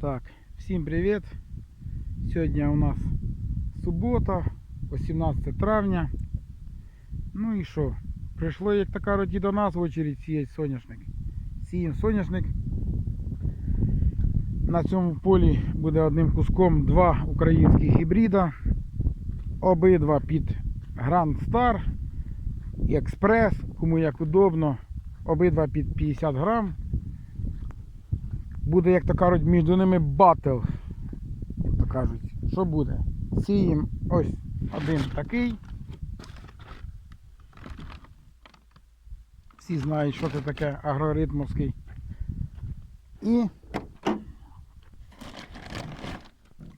Так, всім привіт. Сьогодні у нас субота, 18 травня. Ну і що? Прийшло, як така роді до нас в очередь сіяти соняшник. Сіємо соняшник. На цьому полі буде одним куском два українських гібрида. Обидва під Grand Star і Експрес, кому як удобно. Обидва під 50 грам буде, як то кажуть, між ними батл. Як то кажуть, що буде? Сіємо ось один такий. Всі знають, що це таке агроритмовський. І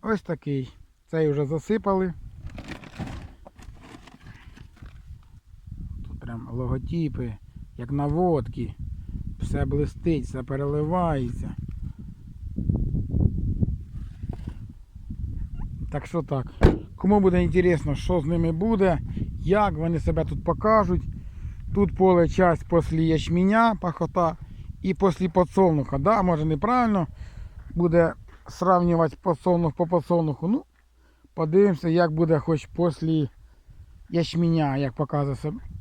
ось такий. Цей вже засипали. Тут прям логотипи, як на водці. Все блистить, все переливається. Так що так. Кому буде інтересно, що з ними буде, як вони себе тут покажуть. Тут поле часть після ячменя, пахота і після подсолнуха. Да, може неправильно буде сравнювати подсолнух по подсолнуху. Ну, подивимося, як буде хоч після ячменя, як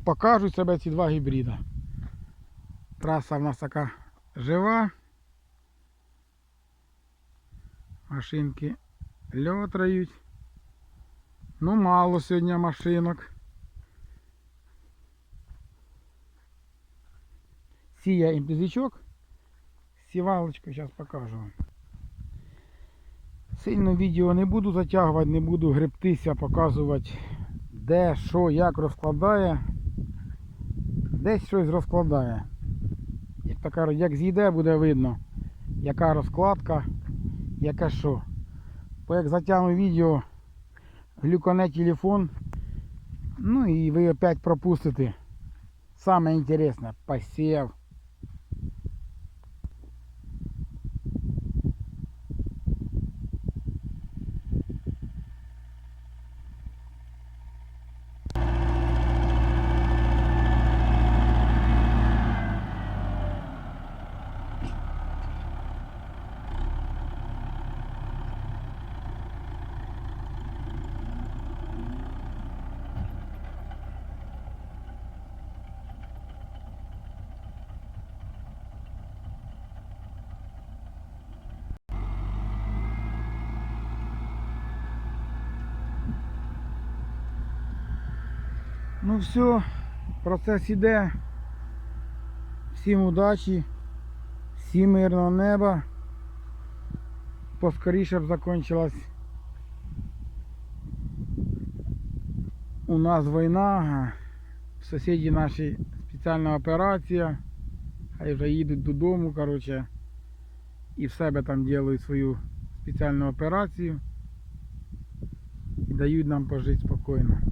покажуть себе ці два гібрида. Траса в нас така жива. Машинки льотрають. Ну, мало сьогодні машинок. Сія імпізичок. Сівалочку зараз покажу вам. Сильно відео не буду затягувати, не буду гребтися, показувати де, що, як розкладає. Десь щось розкладає. Як кажуть, як з'їде, буде видно, яка розкладка, яке що. Бо як затягну відео, глюкане телефон, ну і ви опять пропустите. Саме інтересне, посів. Ну все, процес іде. Всім удачі, всім мирного неба. Поскоріше б закончилась у нас війна. В сусіді наші спеціальна операція. Хай вже їдуть додому, коротше. І в себе там роблять свою спеціальну операцію. І дають нам пожити спокійно.